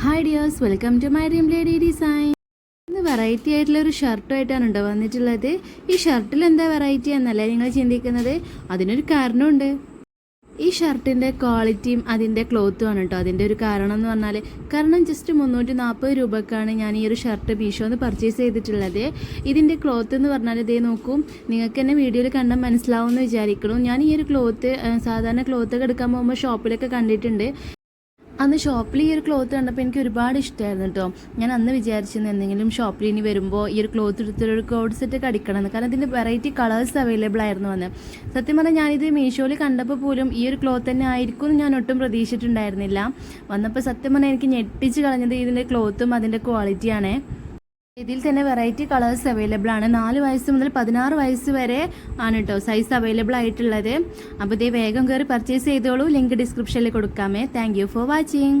Hi dears welcome to my dream lady design ഇന്ന് variety ആയിട്ടുള്ള ഒരു ഷർട്ടുമായിട്ടാണ് ഉണ്ടോ വന്നിട്ടുള്ളത്. ഈ ഷർട്ടിൽ എന്താ വെറൈറ്റി എന്നല്ലേ നിങ്ങൾ ചിന്തിക്കുന്നത്? അതിനൊരു കാരണമുണ്ട്. ഈ ഷർട്ടിന്റെ ക്വാളിറ്റിയും അതിന്റെ ക്ലോത്തും ആണ് കേട്ടോ. അതിന്റെ ഒരു കാരണം എന്ന് പറഞ്ഞാൽ കാരണം ജസ്റ്റ് മുന്നൂറ്റി നാൽപ്പത് രൂപക്കാണ് ഞാൻ ഈ ഒരു ഷർട്ട് മീഷോന്ന് പർച്ചേസ് ചെയ്തിട്ടുള്ളത്. ഇതിന്റെ ക്ലോത്ത് എന്ന് പറഞ്ഞാൽ ഇതേ നോക്കും. നിങ്ങൾക്ക് തന്നെ വീഡിയോയിൽ കണ്ടാൽ മനസ്സിലാവുമെന്ന് വിചാരിക്കണം ഞാൻ ഈ ഒരു ക്ലോത്ത് സാധാരണ ക്ലോത്തൊക്കെ എടുക്കാൻ പോകുമ്പോൾ ഷോപ്പിലൊക്കെ കണ്ടിട്ടുണ്ട്. അന്ന് ഷോപ്പിൽ ഈ ഒരു ക്ലോത്ത് കണ്ടപ്പോൾ എനിക്ക് ഒരുപാട് ഇഷ്ടമായിരുന്നു കേട്ടോ ഞാൻ അന്ന് വിചാരിച്ചിരുന്നു എന്തെങ്കിലും ഷോപ്പിൽ ഇനി വരുമ്പോൾ ഈ ഒരു ക്ലോത്ത് എടുത്തൊരു ഒരു കോഡ് സെറ്റ് ഒക്കെ അടിക്കണം കാരണം ഇതിന്റെ വെറൈറ്റി കളേഴ്സ് അവൈലബിൾ ആയിരുന്നു അന്ന്. സത്യം പറഞ്ഞാൽ ഞാനിത് മീഷോയിൽ കണ്ടപ്പോൾ പോലും ഈ ഒരു ക്ലോത്ത് തന്നെ ആയിരിക്കും എന്ന് ഞാൻ ഒട്ടും പ്രതീക്ഷിച്ചിട്ടുണ്ടായിരുന്നില്ല. വന്നപ്പോൾ സത്യം പറഞ്ഞാൽ എനിക്ക് ഞെട്ടിച്ച് കളഞ്ഞത് ഇതിന്റെ ക്ലോത്തും അതിന്റെ ക്വാളിറ്റിയാണേ ഇതിൽ തന്നെ വെറൈറ്റി കളേഴ്സ് അവൈലബിൾ ആണ്. നാല് വയസ്സ് മുതൽ പതിനാറ് വയസ്സ് വരെ ആണ് കേട്ടോ സൈസ് അവൈലബിൾ ആയിട്ടുള്ളത്. അപ്പോൾ ഇതേ വേഗം കയറി പർച്ചേസ് ചെയ്തോളൂ. ലിങ്ക് ഡിസ്ക്രിപ്ഷനിൽ കൊടുക്കാമേ. Thank for watching